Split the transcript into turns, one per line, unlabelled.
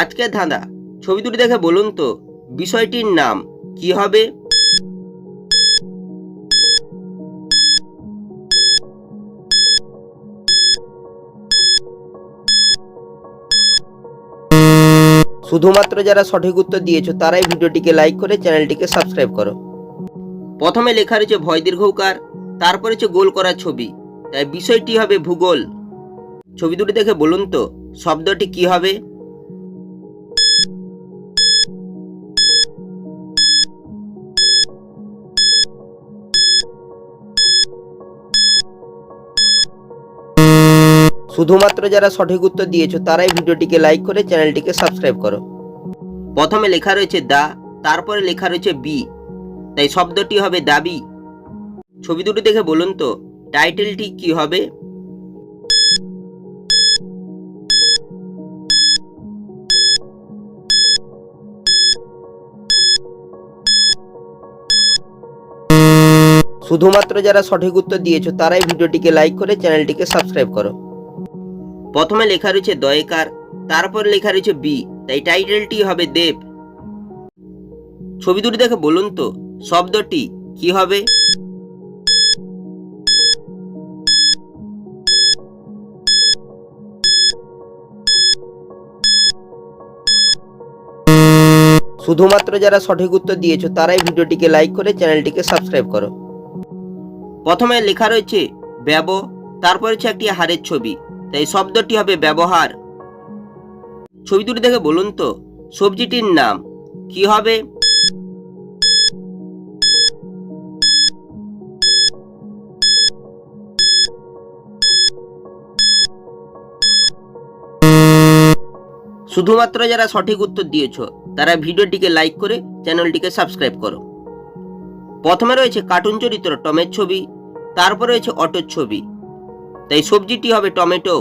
আজকের ধাঁধা। ছবি দুটি দেখে বলুন তো, বিষয়টির নাম কি হবে? শুধুমাত্র যারা সঠিক উত্তর দিয়েছ, তারাই ভিডিওটিকে লাইক করে চ্যানেলটিকে সাবস্ক্রাইব করো। প্রথমে লেখা রয়েছে ভয় দীর্ঘকার তারপর হচ্ছে গোল করা ছবি। তাই বিষয়টি হবে ভূগোল। ছবি দুটি দেখে বলুন তো, শব্দটি কি হবে? শুধুমাত্র যারা সঠিক উত্তর দিয়েছ, তারাই ভিডিওটিকে লাইক করে চ্যানেলটিকে সাবস্ক্রাইব করো। প্রথমে লেখা রয়েছে দা, তারপরে লেখা রয়েছে বি। তাই শব্দটি হবে দাবি। ছবি দুটো দেখে বলুন তো টাইটেলটি কি হবে? শুধুমাত্র যারা সঠিক উত্তর দিয়েছ, তারাই ভিডিওটিকে লাইক করে চ্যানেলটিকে সাবস্ক্রাইব করো। প্রথমে লেখা রয়েছে দয়কার, তারপর লেখা রয়েছে বি, তাই টাইটেলটি হবে দেব। ছবি দুটি দেখে বলুন তো, শব্দটি কি হবে? শুধুমাত্র যারা সঠিক উত্তর দিয়েছ, তারাই ভিডিওটিকে লাইক করে চ্যানেলটিকে সাবস্ক্রাইব করো। প্রথমে লেখা রয়েছে ব্যব, তারপর হচ্ছে একটি হারের ছবি। তাই শব্দটি হবে ব্যবহার। ছবি দুটি দেখে বলুন তো, সবজিটির নাম কি হবে? শুধুমাত্র যারা সঠিক উত্তর দিয়েছ, তারা ভিডিওটিকে লাইক করে চ্যানেলটিকে সাবস্ক্রাইব করো। প্রথমে রয়েছে কার্টুন চরিত্র টমের ছবি, তারপর রয়েছে অটোর ছবি। তাই সবজিটি হবে টমেটো।